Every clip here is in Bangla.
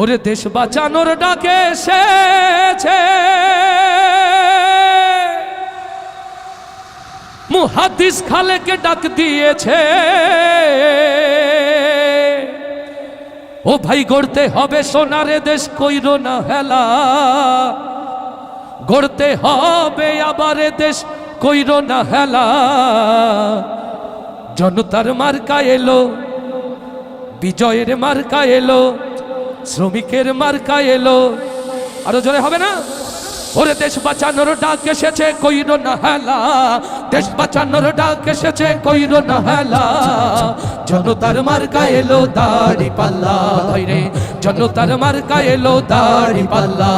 ওরে দেশ বাঁচানোর ডাকে এসেছে। মুহাদ্দিস খালেকে ডাক দিয়েছে। ও ভাই, গড়তে হবে সোনারে দেশ, কইর না হেলা। গড়তে হবে আবার দেশ, কইর না হেলা। জনতার মার্কা এলো, বিজয়ের মার্কা এলো। শ্রমিকের মার্কা এলো। আরও জোরে হবে না? ওরে দেশ বাঁচানোর ডাক এসেছে, কইর না হেলা। দেশ বাঁচানোর ডাক এসেছে, কইর না হেলা। জনতার মার্কা এলো দাড়ি পাল্লা ভাইরে জনতার মার্কা এলো দাড়ি পাল্লা।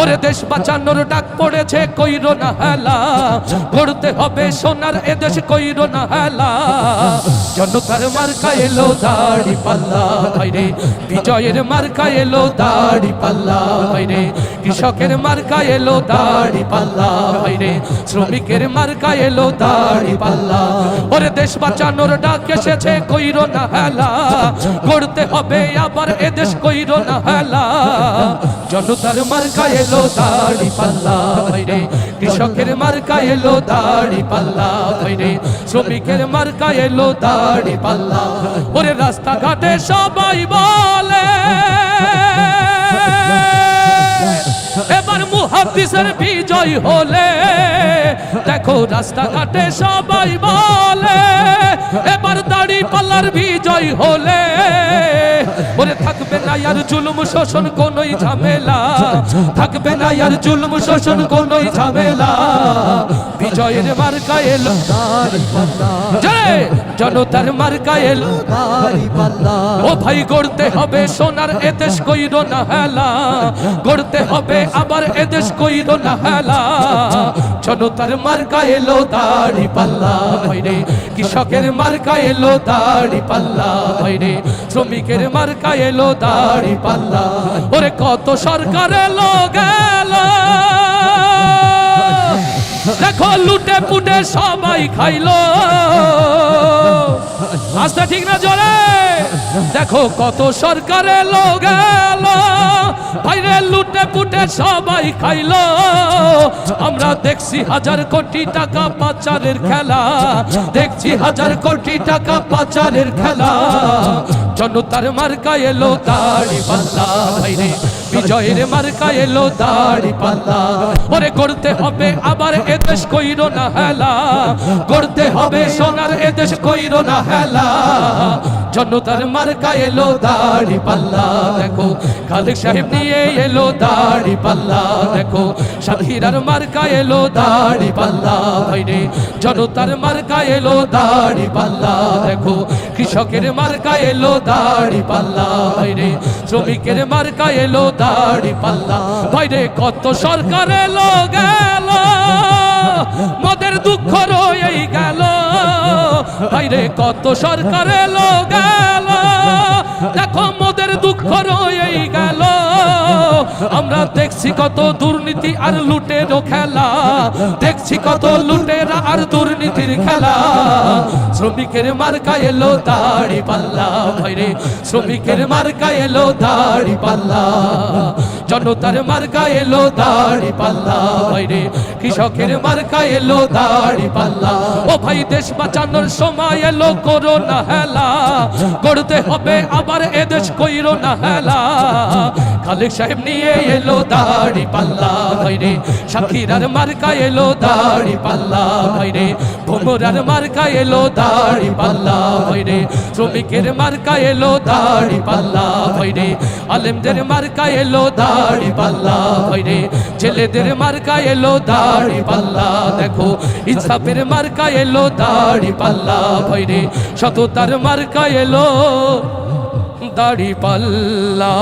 ওরে দেশ বাঁচানোর ডাক পড়েছে, কইর না হেলা। গড়তে হবে সোনার এদেশ কইর না হেলা। জনতার মার্কা এলো দাড়ি পাল্লা ভাইরে বিজয়ের মার্কা এলো দাড়ি পাল্লা ভাইরে কৃষকের মার্কা এলো দাড়ি পাল্লা ভাইরে শ্রমিকের মার্কা এলো দাড়ি পাল্লা। ওরে দেশ বাঁচানোর ডাক এসেছে, কইর না হেলা। গড়তে হবে আবার এদেশ, কইর না হেলা। জনতার মার্কা এলো দাড়ি পাল্লা ভাইরে কৃষকের মার্কা এলো দাড়ি পাল্লা ভাইরে শ্রমিকের মার্কা এলো দাড়ি পাল্লা। ওরে রাস্তাঘাটে সবাই বলে মুহাদ্দিসের বিজয় হলে, দেখো রাস্তাঘাটে সবাই বলে, এবার দাড়ি পাল্লার বিজয় হলে। বলে থাকবে না আর জুলুম, শোষণ, কোনই ঝামেলা। থাকবে না আর জুলুম, শোষণ, কোনই ঝামেলা। বিজয়ের মার্কা এলো। জয় জনতার মার্কা এলো। ও ভাই, গড়তে হবে সোনার এদেশ, কইর না হেলা। গড়তে হবে আবার এদেশ, কইর না হেলা। জনতার মার্কা এলো দাড়ি পাল্লা ভাইরে কৃষকের মার্কা এলো দাড়ি পাল্লা ভাইরে শ্রমিকের মার্কা এলো দাড়ি পাল্লা। ওরে, কত সরকার এলো দেখো লুটে পুটে সবাই খাইলো। আস্তে ঠিক না জোরে? দেখো কত সরকারে লোক গেল বাইরে লুটে পুটে সবাই খাইলো। আমরা দেখছি হাজার কোটি টাকা পাচারের খেলা। দেখছি হাজার কোটি টাকা পাচারের খেলা। জনতার মার্কা এলো, দাড়ি পাল্লা ভাইরে বিজয়ের মার্কা এলো দাড়ি পাল্লা। ওরে করতে হবে আবার এদেশ কইর না হেলা। করতে হবে সোনার এদেশ কইর না হেলা। জনতার মার্কা এলো দাড়ি পাল্লা, দেখো। খালেক সাহেব নিয়ে এলো দাড়ি পাল্লা, দেখো। সাধীরার মার্কা এলো দাড়ি পাল্লা, ভাইরে। জনতার মার্কা এলো দাড়ি পাল্লা, দেখো। কৃষকের মার্কা এলো দাড়ি পাল্লা বাইরে শ্রমিকের মার্কা এলো দাড়ি পাল্লা বাইরে কত সরকার এলো গেল, মদের দুঃখ রয়েই গেল। বাইরে কত সরকার এলো গেল, দেখো মদের দুঃখ রয়েই গেল। আমরা দেখছি কত দুর্নীতি আর লুটেরও খেলা। দেখছি কত লুটেরা আর দুর্নীতির খেলা। শ্রমিকের মার্কা এলো দাড়ি পাল্লা। ভাইরে শ্রমিকের মার্কা এলো দাড়ি পাল্লা। জনতার মার্কা এলো দাড়ি পাল্লা। ভাইরে কৃষকের মার্কা এলো দাড়ি পাল্লা। ও ভাই, দেশ বাঁচানোর সময় এলো করো না হেলা। করতে হবে আবার এদেশ কইরো না হেলা। খালেক সাহেব নিয়ে এলো দাড়ি পাল্লা ভাইরে সাক্ষীরার মার্কা এলো দাড়ি পাল্লা ভাইরে ভোমরার মার্কা এলো দাড়ি পাল্লা ভাইরে শ্রমিকের মার্কা এলো দাড়ি পাল্লা ভাইরে আলেমদের মার্কা এলো দাড়ি পাল্লা ভাইরে ছেলেদের মার্কা এলো দাড়ি পাল্লা, দেখো। ইনসাফের মার্কা এলো দাড়ি পাল্লা ভাইরে সততার মার্কা এলো দাড়ি পাল্লা